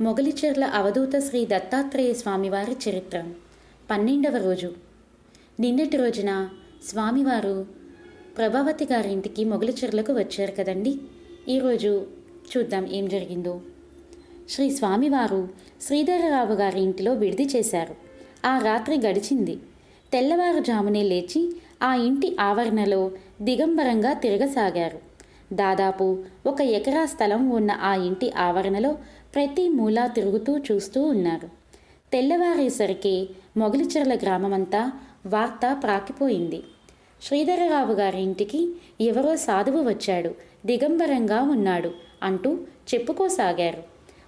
మొగలిచెర్ల అవధూత శ్రీ దత్తాత్రేయ స్వామివారి చరిత్ర. పన్నెండవ రోజు. నిన్నటి రోజున స్వామివారు ప్రభావతి గారి ఇంటికి మొగలిచెర్లకు వచ్చారు కదండి. ఈరోజు చూద్దాం ఏం జరిగిందో. శ్రీ స్వామివారు శ్రీధరరావు గారి ఇంటిలో విడిది చేశారు. ఆ రాత్రి గడిచింది. తెల్లవారుజామునే లేచి ఆ ఇంటి ఆవరణలో దిగంబరంగా తిరగసాగారు. దాదాపు ఒక ఎకరా స్థలం ఉన్న ఆ ఇంటి ఆవరణలో ప్రతి మూలా తిరుగుతూ చూస్తూ ఉన్నారు. తెల్లవారేసరికి మొగలిచెర్ల గ్రామమంతా వార్త ప్రాకిపోయింది. శ్రీధరరావు గారి ఇంటికి ఎవరో సాధువు వచ్చాడు దిగంబరంగా ఉన్నాడు అంటూ చెప్పుకోసాగారు.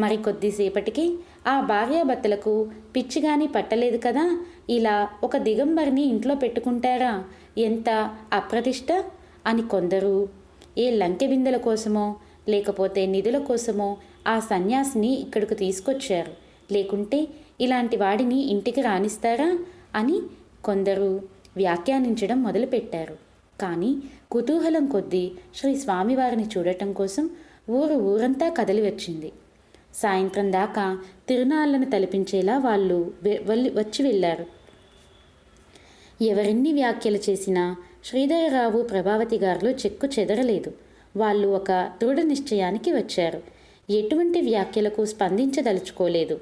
మరి కొద్దిసేపటికి ఆ భార్యాభర్తలకు పిచ్చిగాని పట్టలేదు కదా ఇలా ఒక దిగంబరిని ఇంట్లో పెట్టుకుంటారా ఎంత అప్రతిష్ట అని కొందరు ఏ లంకె బిందెల కోసమో లేకపోతే నిధుల కోసమో ఆ సన్యాసిని ఇక్కడికి తీసుకొచ్చారు. లేకుంటే ఇలాంటి వాడిని ఇంటికి రానిస్తారా అని కొందరు వ్యాఖ్యానించడం మొదలుపెట్టారు. కానీ కుతూహలం కొద్దీ శ్రీ స్వామివారిని చూడటం కోసం ఊరు ఊరంతా కదలి వచ్చింది. సాయంత్రం దాకా తిరునాళ్ళను తలపించేలా వాళ్ళు వెళ్ళి వచ్చి వెళ్ళారు. ఎవరిన్ని వ్యాఖ్యలు చేసినా శ్రీధరరావు ప్రభావతి గారులు చెక్కు చెదరలేదు. వాళ్ళు ఒక దృఢ నిశ్చయానికి వచ్చారు. ఎటువంటి వ్యాఖ్యలకు స్పందించదలుచుకోలేదు.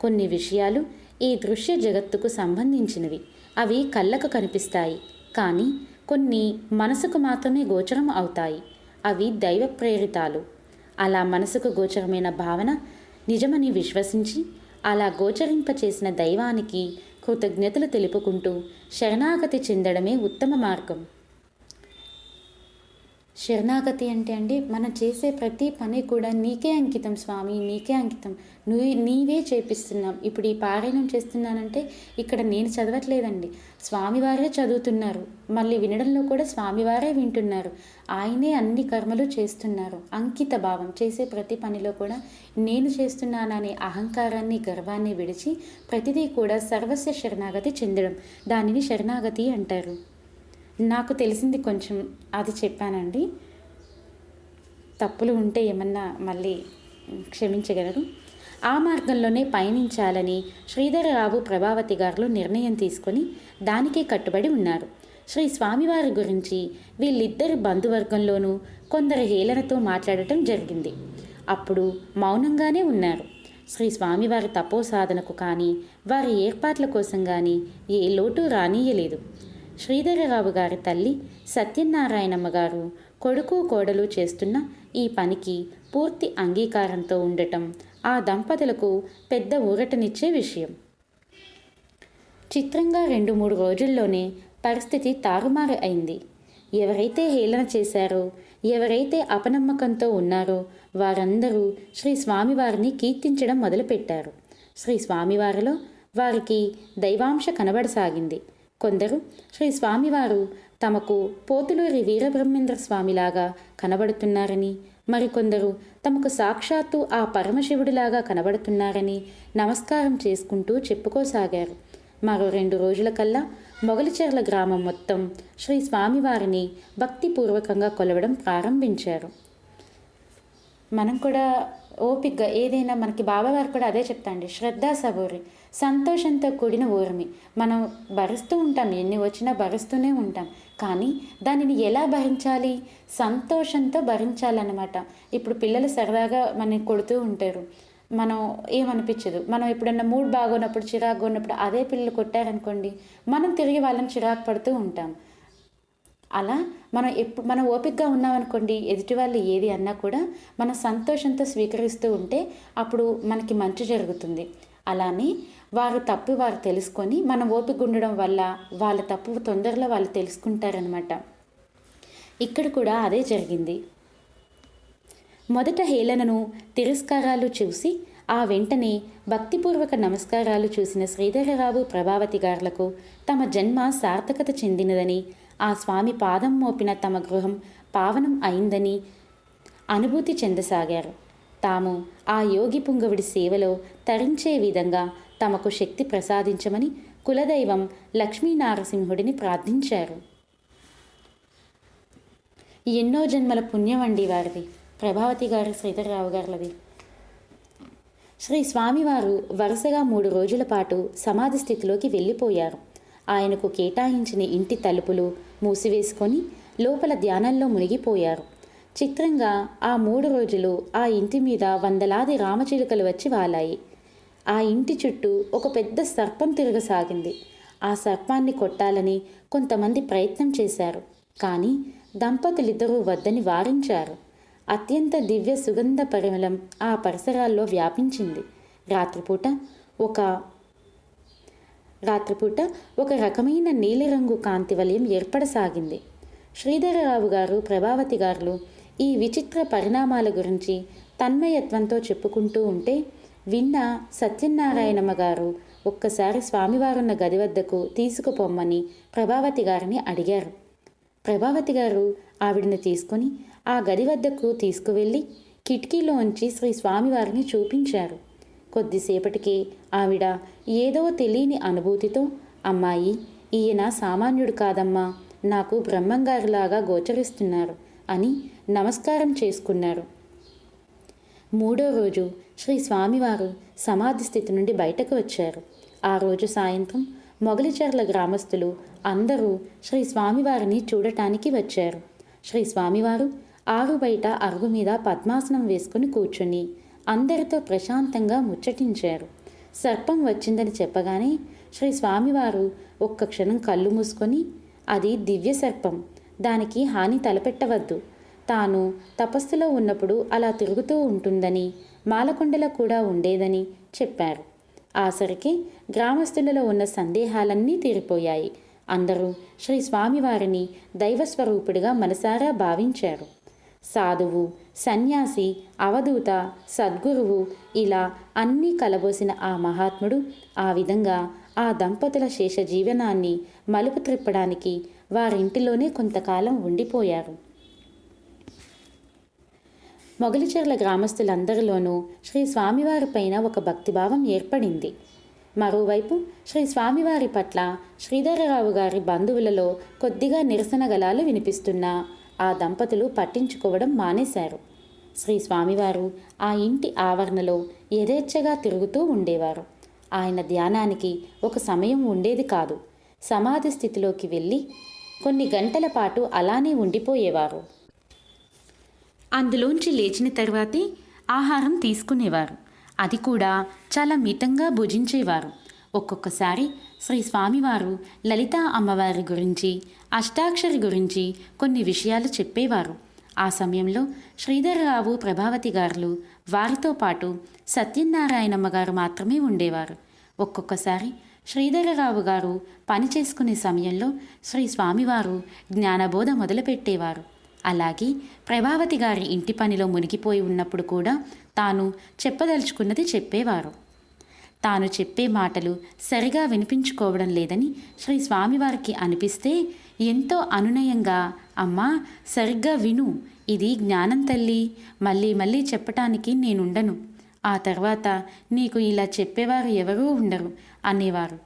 కొన్ని విషయాలు ఈ దృశ్య జగత్తుకు సంబంధించినవి. అవి కళ్ళకు కనిపిస్తాయి. కానీ కొన్ని మనసుకు మాత్రమే గోచరం అవుతాయి. అవి దైవ ప్రేరితాలు. అలా మనసుకు గోచరమైన భావన నిజమని విశ్వసించి అలా గోచరింపచేసిన దైవానికి కృతజ్ఞతలు తెలుపుకుంటూ శరణాగతి చెందడమే ఉత్తమ మార్గం. శరణాగతి అంటే అండి మనం చేసే ప్రతి పని కూడా నీకే అంకితం స్వామి నీకే అంకితం. నువ్వు నీవే చేపిస్తున్నాం ఇప్పుడు ఈ పారాయణం చేస్తున్నానంటే ఇక్కడ నేను చదవట్లేదండి. స్వామివారే చదువుతున్నారు. మళ్ళీ వినడంలో కూడా స్వామివారే వింటున్నారు. ఆయనే అన్ని కర్మలు చేస్తున్నారు. అంకిత భావం చేసే ప్రతి పనిలో కూడా నేను చేస్తున్నాననే అహంకారాన్ని గర్వాన్ని విడిచి ప్రతిదీ కూడా సర్వస్వ శరణాగతి చెందడం. దానిని శరణాగతి అంటారు. నాకు తెలిసింది కొంచెం అది చెప్పానండి. తప్పులు ఉంటే ఏమన్నా మళ్ళీ క్షమించగలరు. ఆ మార్గంలోనే పయనించాలని శ్రీధరరావు ప్రభావతి గారు నిర్ణయం తీసుకొని దానికే కట్టుబడి ఉన్నారు. శ్రీ స్వామివారి గురించి వీళ్ళిద్దరి బంధువర్గంలోనూ కొందరు హేళనతో మాట్లాడటం జరిగింది. అప్పుడు మౌనంగానే ఉన్నారు. శ్రీ స్వామివారి తపో సాధనకు కానీ వారి ఏర్పాట్ల కోసం కానీ ఏ లోటు రానీయలేదు. శ్రీధరరావు గారి తల్లి సత్యనారాయణమ్మ గారు కొడుకు కోడలు చేస్తున్న ఈ పనికి పూర్తి అంగీకారంతో ఉండటం ఆ దంపతులకు పెద్ద ఊరటనిచ్చే విషయం. చిత్రంగా రెండు మూడు రోజుల్లోనే పరిస్థితి తారుమారు అయింది. ఎవరైతే హేళన చేశారో ఎవరైతే అపనమ్మకంతో ఉన్నారో వారందరూ శ్రీ స్వామివారిని కీర్తించడం మొదలుపెట్టారు. శ్రీ స్వామివారిలో వారికి దైవాంశ కనబడసాగింది. కొందరు శ్రీ స్వామివారు తమకు పోతులూరి వీరబ్రహ్మేంద్ర స్వామిలాగా కనబడుతున్నారని మరికొందరు తమకు సాక్షాత్తు ఆ పరమశివుడిలాగా కనబడుతున్నారని నమస్కారం చేసుకుంటూ చెప్పుకోసాగారు. మరో రెండు రోజుల కల్లా మొగలిచెర్ల గ్రామం మొత్తం శ్రీ స్వామివారిని భక్తిపూర్వకంగా కొలవడం ప్రారంభించారు. మనం కూడా ఓపిక్గా ఏదైనా మనకి బాబావారు కూడా అదే చెప్తాండి శ్రద్ధా సబూరి. సంతోషంతో కూడిన ఊర్మి. మనం భరిస్తూ ఉంటాం ఎన్ని వచ్చినా భరిస్తూనే ఉంటాం. కానీ దానిని ఎలా భరించాలి? సంతోషంతో భరించాలన్నమాట. ఇప్పుడు పిల్లలు సరదాగా మనని కొడుతూ ఉంటారు. మనం ఏమనిపించదు? మనం ఎప్పుడన్నా మూడ్ బాగున్నప్పుడు చిరాకు ఉన్నప్పుడు అదే పిల్లలు కొట్టారనుకోండి మనం తిరిగి వాళ్ళని చిరాకు పడుతూ ఉంటాం. అలా మనం ఎప్పుడు మనం ఓపికగా ఉన్నామనుకోండి ఎదుటి వాళ్ళు ఏది అన్నా కూడా మనం సంతోషంతో స్వీకరిస్తూ ఉంటే అప్పుడు మనకి మంచి జరుగుతుంది. అలానే వారు తప్పు వారు తెలుసుకొని మనం ఓపిక ఉండడం వల్ల వాళ్ళ తప్పు తొందరలో వాళ్ళు తెలుసుకుంటారనమాట ఇక్కడ కూడా అదే జరిగింది. మొదట హేళనను తిరస్కారాలు చూసి ఆ వెంటనే భక్తిపూర్వక నమస్కారాలు చూసిన శ్రీధరరావు ప్రభావతి గారులకు తమ జన్మ సార్థకత చెందినదని ఆ స్వామి పాదం మోపిన తమ గృహం పావనం అయిందని అనుభూతి చెందసాగారు. తాము ఆ యోగి పుంగవుడి సేవలో తరించే విధంగా తమకు శక్తి ప్రసాదించమని కులదైవం లక్ష్మీనారసింహుడిని ప్రార్థించారు. ఎన్నో జన్మల పుణ్యం అండి వారిది. ప్రభావతి గారు శ్రీధరరావు గారిది. శ్రీ స్వామివారు వరుసగా మూడు రోజుల పాటు సమాధి స్థితిలోకి వెళ్ళిపోయారు. ఆయనకు కేటాయించిన ఇంటి తలుపులు మూసివేసుకొని లోపల ధ్యానంలో మునిగిపోయారు. చిత్రంగా ఆ మూడు రోజులు ఆ ఇంటి మీద వందలాది రామచిలుకలు వచ్చి వాలాయి. ఆ ఇంటి చుట్టూ ఒక పెద్ద సర్పం తిరగసాగింది. ఆ సర్పాన్ని కొట్టాలని కొంతమంది ప్రయత్నం చేశారు. కానీ దంపతులిద్దరూ వద్దని వారించారు. అత్యంత దివ్య సుగంధ పరిమళం ఆ పరిసరాల్లో వ్యాపించింది. రాత్రిపూట ఒక రాత్రిపూట ఒక రకమైన నీలిరంగు కాంతి వలయం ఏర్పడసాగింది. శ్రీధరరావు గారు ప్రభావతి గారు ఈ విచిత్ర పరిణామాల గురించి తన్మయత్వంతో చెప్పుకుంటూ ఉంటే విన్న సత్యనారాయణమ్మ గారు ఒక్కసారి స్వామివారున్న గది వద్దకు తీసుకుపోమ్మని ప్రభావతి గారిని అడిగారు. ప్రభావతి గారు ఆవిడని తీసుకొని ఆ గది వద్దకు తీసుకువెళ్ళి కిటికీలోంచి శ్రీ స్వామివారిని చూపించారు. కొద్దిసేపటికి ఆవిడ ఏదో తెలియని అనుభూతితో అమ్మాయి ఈయన సామాన్యుడు కాదమ్మా నాకు బ్రహ్మంగారిలాగా గోచరిస్తున్నారు అని నమస్కారం చేసుకున్నారు. మూడో రోజు శ్రీ స్వామివారు సమాధి స్థితి నుండి బయటకు వచ్చారు. ఆ రోజు సాయంత్రం మొగలిచెర్ల గ్రామస్తులు అందరూ శ్రీ స్వామివారిని చూడటానికి వచ్చారు. శ్రీ స్వామివారు ఆరు బయట అరుగు మీద పద్మాసనం వేసుకుని కూర్చుని అందరితో ప్రశాంతంగా ముచ్చటించారు. సర్పం వచ్చిందని చెప్పగానే శ్రీ స్వామివారు ఒక్క క్షణం కళ్ళు మూసుకొని అది దివ్య సర్పం. దానికి హాని తలపెట్టవద్దు. తాను తపస్సులో ఉన్నప్పుడు అలా తిరుగుతూ ఉంటుందని మాలకొండలో కూడా ఉండేదని చెప్పారు. ఆసరికి గ్రామస్తులలో ఉన్న సందేహాలన్నీ తీరిపోయాయి. అందరూ శ్రీ స్వామివారిని దైవస్వరూపుడిగా మనసారా భావించారు. సాధువు సన్యాసి అవధూత సద్గురువు ఇలా అన్నీ కలబోసిన ఆ మహాత్ముడు ఆ విధంగా ఆ దంపతుల శేష జీవనాన్ని మలుపు త్రిప్పడానికి వారింటిలోనే కొంతకాలం ఉండిపోయారు. మొగలిచెర్ల గ్రామస్తులందరిలోనూ శ్రీ స్వామివారి పైన ఒక భక్తిభావం ఏర్పడింది. మరోవైపు శ్రీ స్వామివారి పట్ల శ్రీధరరావు గారి బంధువులలో కొద్దిగా నిరసన గలాలు వినిపిస్తున్నా ఆ దంపతులు పట్టించుకోవడం మానేశారు. శ్రీ స్వామివారు ఆ ఇంటి ఆవరణలో యథేచ్ఛగా తిరుగుతూ ఉండేవారు. ఆయన ధ్యానానికి ఒక సమయం ఉండేది కాదు. సమాధి స్థితిలోకి వెళ్ళి కొన్ని గంటల పాటు అలానే ఉండిపోయేవారు. అందులోంచి లేచిన తర్వాతే ఆహారం తీసుకునేవారు. అది కూడా చాలా మితంగా భుజించేవారు. ఒక్కొక్కసారి శ్రీ స్వామివారు లలిత అమ్మవారి గురించి అష్టాక్షరి గురించి కొన్ని విషయాలు చెప్పేవారు. ఆ సమయంలో శ్రీధరరావు ప్రభావతి గారులు వారితో పాటు సత్యనారాయణమ్మ గారు మాత్రమే ఉండేవారు. ఒక్కొక్కసారి శ్రీధరరావు గారు పని చేసుకునే సమయంలో శ్రీ స్వామివారు జ్ఞానబోధ మొదలుపెట్టేవారు. అలాగే ప్రభావతి గారి ఇంటి పనిలో మునిగిపోయి ఉన్నప్పుడు కూడా తాను చెప్పదలుచుకున్నది చెప్పేవారు. తాను చెప్పే మాటలు సరిగా వినిపించుకోవడం లేదని శ్రీ స్వామివారికి అనిపిస్తే ఎంతో అనునయంగా అమ్మా సరిగ్గా విను. ఇది జ్ఞానం తల్లి. మళ్ళీ మళ్ళీ చెప్పటానికి నేనుండను. ఆ తర్వాత నీకు ఇలా చెప్పేవారు ఎవరూ ఉండరు అనేవారు.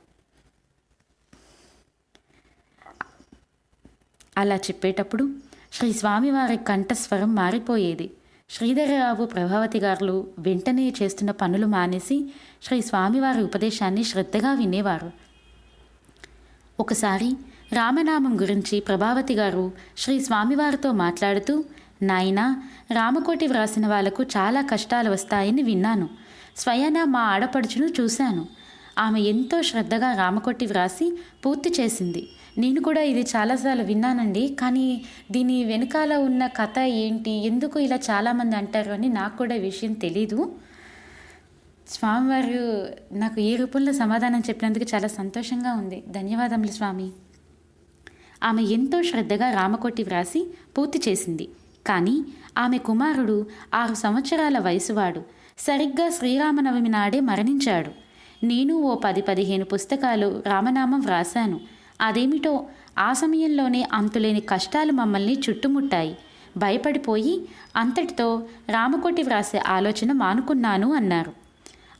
అలా చెప్పేటప్పుడు శ్రీ స్వామివారి కంఠస్వరం మారిపోయేది. శ్రీధరరావు ప్రభావతి గారు వెంటనే చేస్తున్న పనులు మానేసి శ్రీ స్వామివారి ఉపదేశాన్ని శ్రద్ధగా వినేవారు. ఒకసారి రామనామం గురించి ప్రభావతి గారు శ్రీ స్వామివారితో మాట్లాడుతూ నాయనా రామకోటి వ్రాసిన వాళ్ళకు చాలా కష్టాలు వస్తాయని విన్నాను. స్వయాన మా ఆడపడుచును చూశాను. ఆమె ఎంతో శ్రద్ధగా రామకొట్టి వ్రాసి పూర్తి చేసింది. నేను కూడా ఇది చాలాసార్లు విన్నానండి. కానీ దీని వెనకాల ఉన్న కథ ఏంటి? ఎందుకు ఇలా చాలామంది అంటారు అని నాకు కూడా విషయం తెలీదు. స్వామివారు నాకు ఈ రూపంలో సమాధానం చెప్పినందుకు చాలా సంతోషంగా ఉంది. ధన్యవాదములు స్వామి. ఆమె ఎంతో శ్రద్ధగా రామకోటి వ్రాసి పూర్తి చేసింది. కానీ ఆమె కుమారుడు ఆరు సంవత్సరాల వయసువాడు. సరిగ్గా శ్రీరామనవమి నాడే మరణించాడు. నేను ఓ పది పదిహేను పుస్తకాలు రామనామం వ్రాశాను. అదేమిటో? ఆ సమయంలోనే అంతులేని కష్టాలు మమ్మల్ని చుట్టుముట్టాయి. భయపడిపోయి అంతటితో రామకోటి వ్రాసే ఆలోచన మానుకున్నాను అన్నారు.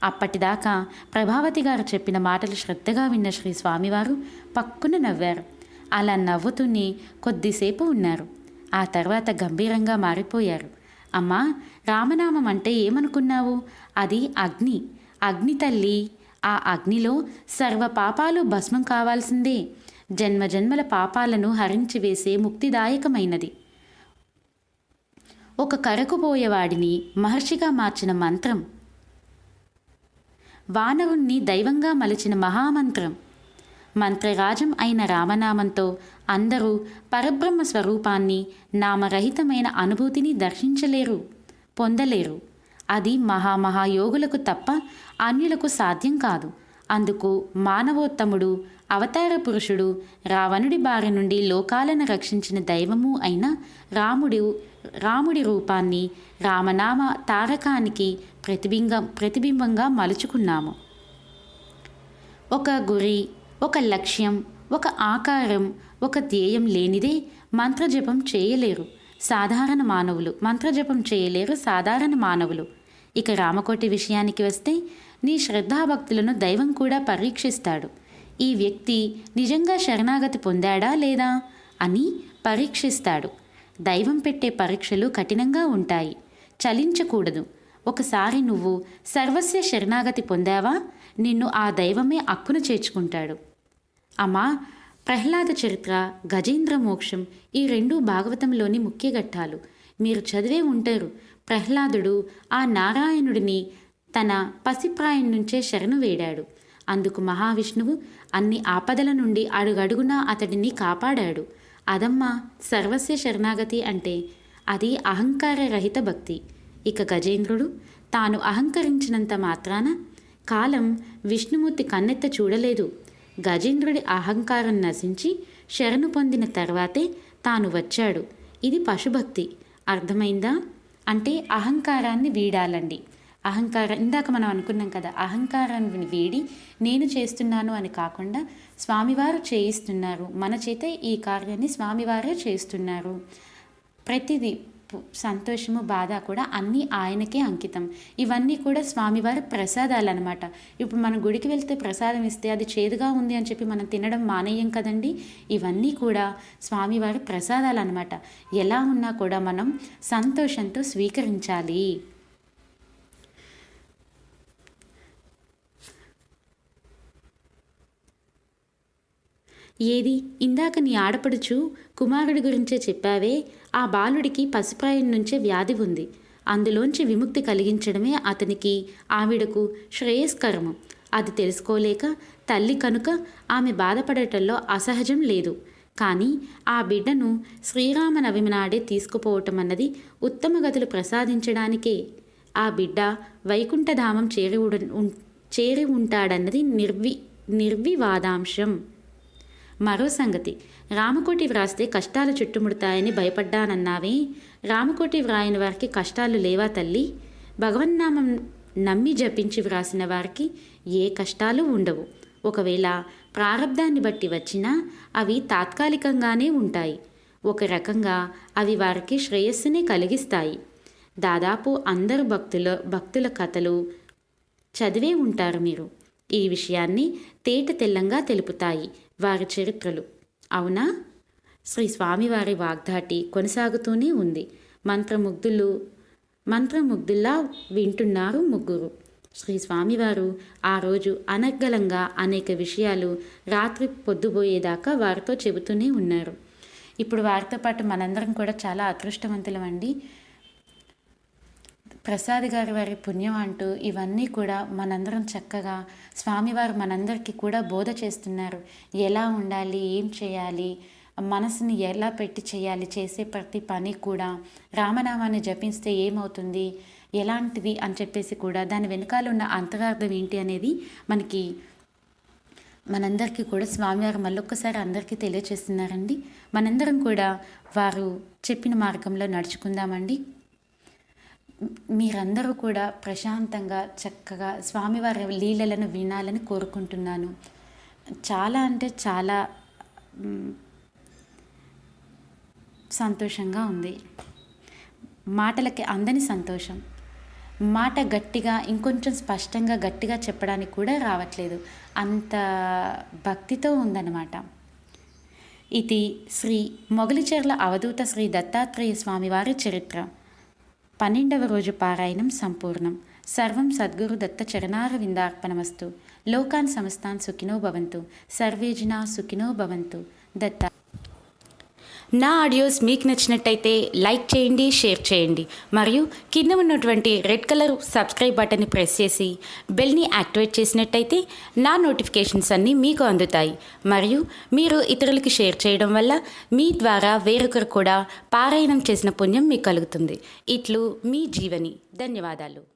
అప్పటిదాకా ప్రభావతి గారు చెప్పిన మాటలు శ్రద్ధగా విన్న శ్రీ స్వామివారు పక్కున నవ్వారు. అలా నవ్వుతూనే కొద్దిసేపు ఉన్నారు. ఆ తర్వాత గంభీరంగా మారిపోయారు. అమ్మా రామనామం అంటే ఏమనుకున్నావు? అది అగ్ని. అగ్ని తల్లి ఆ అగ్నిలో సర్వ పాపాలు భస్మం కావాల్సిందే. జన్మ జన్మల పాపాలను హరించి వేసే ముక్తిదాయకమైనది. ఒక కరకుపోయేవాడిని మహర్షిగా మార్చిన మంత్రం. వానరుణ్ణి దైవంగా మలిచిన మహామంత్రం. మంత్రరాజం అయిన రామనామంతో అందరూ పరబ్రహ్మ స్వరూపాన్ని నామరహితమైన అనుభూతిని దర్శించలేరు పొందలేరు. అది మహామహాయోగులకు తప్ప అన్యులకు సాధ్యం కాదు. అందుకు మానవోత్తముడు అవతార పురుషుడు రావణుడి బారి నుండి లోకాలను రక్షించిన దైవము అయిన రాముడు రాముడి రూపాన్ని రామనామ తారకానికి ప్రతిబింబం ప్రతిబింబంగా మలుచుకున్నాము. ఒక గురి ఒక లక్ష్యం ఒక ఆకారం ఒక ధ్యేయం లేనిదే మంత్రజపం చేయలేరు. సాధారణ మానవులు మంత్రజపం చేయలేరు సాధారణ మానవులు. ఇక రామకోటి విషయానికి వస్తే నీ శ్రద్ధాభక్తులను దైవం కూడా పరీక్షిస్తాడు. ఈ వ్యక్తి నిజంగా శరణాగతి పొందాడా లేదా అని పరీక్షిస్తాడు. దైవం పెట్టే పరీక్షలు కఠినంగా ఉంటాయి. చలించకూడదు. ఒకసారి నువ్వు సర్వస్య శరణాగతి పొందావా? నిన్ను ఆ దైవమే అక్కున చేర్చుకుంటాడు. అమ్మా ప్రహ్లాద చరిత్ర గజేంద్ర మోక్షం ఈ రెండు భాగవతంలోని ముఖ్య ఘట్టాలు. మీరు చదివే ఉంటారు. ప్రహ్లాదుడు ఆ నారాయణుడిని తన పసిప్రాయం నుంచే శరణు వేడాడు. అందుకు మహావిష్ణువు అన్ని ఆపదల నుండి అడుగడుగునా అతడిని కాపాడాడు. అదమ్మా సర్వస్య శరణాగతి అంటే అది అహంకార రహిత భక్తి. ఇక గజేంద్రుడు తాను అహంకరించినంత మాత్రాన కాలం విష్ణుమూర్తి కన్నెత్త చూడలేదు. గజేంద్రుడి అహంకారం నశించి శరణు పొందిన తర్వాతే తాను వచ్చాడు. ఇది పశుభక్తి. అర్థమైందా? అంటే అహంకారాన్ని వీడాలండి. అహంకారం ఇందాక మనం అనుకున్నాం కదా అహంకారాన్ని వీడి నేను చేస్తున్నాను అని కాకుండా స్వామివారు చేయిస్తున్నారు. మన చేత ఈ కార్యాన్ని స్వామివారే చేస్తున్నారు. ప్రతిదీ సంతోషము బాధ కూడా అన్నీ ఆయనకే అంకితం. ఇవన్నీ కూడా స్వామివారి ప్రసాదాలు అనమాట ఇప్పుడు మనం గుడికి వెళ్తే ప్రసాదం ఇస్తే అది చేదుగా ఉంది అని చెప్పి మనం తినడం మానేయం కదండి. ఇవన్నీ కూడా స్వామివారి ప్రసాదాలు అనమాట ఎలా ఉన్నా కూడా మనం సంతోషంతో స్వీకరించాలి. ఏది? ఇందాక నీ ఆడపడుచు కుమారుడి గురించే చెప్పావే ఆ బాలుడికి పసిప్రాయం నుంచే వ్యాధి ఉంది. అందులోంచి విముక్తి కలిగించడమే అతనికి ఆవిడకు శ్రేయస్కరము. అది తెలుసుకోలేక తల్లి కనుక ఆమె బాధపడటంలో అసహజం లేదు. కానీ ఆ బిడ్డను శ్రీరామనవమి నాడే తీసుకుపోవటం అన్నది ఉత్తమ గతులు ప్రసాదించడానికే. ఆ బిడ్డ వైకుంఠధామం చేరి ఉడ- చేరి ఉంటాడన్నది నిర్వి నిర్వివాదాంశం. మరో సంగతి. రామకోటి వ్రాస్తే కష్టాలు చుట్టుముడతాయని భయపడ్డానన్నావే. రామకోటి వ్రాయని వారికి కష్టాలు లేవా తల్లి? భగవన్నామం నమ్మి జపించి వ్రాసిన వారికి ఏ కష్టాలు ఉండవు. ఒకవేళ ప్రారంధాన్ని బట్టి వచ్చినా అవి తాత్కాలికంగానే ఉంటాయి. ఒక రకంగా అవి వారికి శ్రేయస్సునే కలిగిస్తాయి. దాదాపు అందరు భక్తుల భక్తుల కథలు చదివే ఉంటారు మీరు. ఈ విషయాన్ని తేట తెల్లంగా తెలుపుతాయి వారి చరిత్రలు. అవునా? శ్రీ స్వామివారి వాగ్దాటి కొనసాగుతూనే ఉంది. మంత్రముగ్ధులు మంత్రముగ్ధుల్లా వింటున్నారు ముగ్గురు. శ్రీ స్వామివారు ఆ రోజు అనర్గళంగా అనేక విషయాలు రాత్రి పొద్దుపోయేదాకా వారితో చెబుతూనే ఉన్నారు. ఇప్పుడు వారితో పాటు మనందరం కూడా చాలా అదృష్టవంతులమండి. ప్రసాద్ గారి వారి పుణ్యం అంటూ ఇవన్నీ కూడా మనందరం చక్కగా స్వామివారు మనందరికీ కూడా బోధ చేస్తున్నారు. ఎలా ఉండాలి? ఏం చేయాలి? మనసుని ఎలా పెట్టి చేయాలి? చేసే ప్రతి పని కూడా రామనామాన్ని జపిస్తే ఏమవుతుంది? ఎలాంటిది అని చెప్పేసి కూడా దాని వెనకాల ఉన్న అంతరార్థం ఏంటి అనేది మనకి మనందరికీ కూడా స్వామివారు మళ్ళొక్కసారి అందరికీ తెలియచేస్తున్నారండి. మనందరం కూడా వారు చెప్పిన మార్గంలో నడుచుకుందామండి. మీరందరూ కూడా ప్రశాంతంగా చక్కగా స్వామివారి లీలలను వినాలని కోరుకుంటున్నాను. చాలా అంటే చాలా సంతోషంగా ఉంది. మాటలకి అందని సంతోషం. మాట గట్టిగా ఇంకొంచెం స్పష్టంగా గట్టిగా చెప్పడానికి కూడా రావట్లేదు. అంత భక్తితో ఉందన్నమాట. ఇది శ్రీ మొగలిచెర్ల అవధూత శ్రీ దత్తాత్రేయ స్వామివారి చరిత్ర. పన్నెండవ రోజు పారాయణం సంపూర్ణం. సర్వం సద్గురు దత్త చరణార విందార్పణమస్తు లోకాన్ సమస్తాన్ సుఖినో భవంతు. సర్వేజినా సుఖినో భవంతు. దత్త నా ఆడియోస్ మీకు నచ్చినట్టయితే లైక్ చేయండి షేర్ చేయండి. మరియు కింద ఉన్నటువంటి రెడ్ కలర్ సబ్స్క్రైబ్ బటన్ని ప్రెస్ చేసి బెల్ని యాక్టివేట్ చేసినట్టయితే నా నోటిఫికేషన్స్ అన్నీ మీకు అందుతాయి. మరియు మీరు ఇతరులకి షేర్ చేయడం వల్ల మీ ద్వారా వేరొకరు కూడా పారాయణం చేసిన పుణ్యం మీకు కలుగుతుంది. ఇట్లు మీ జీవని. ధన్యవాదాలు.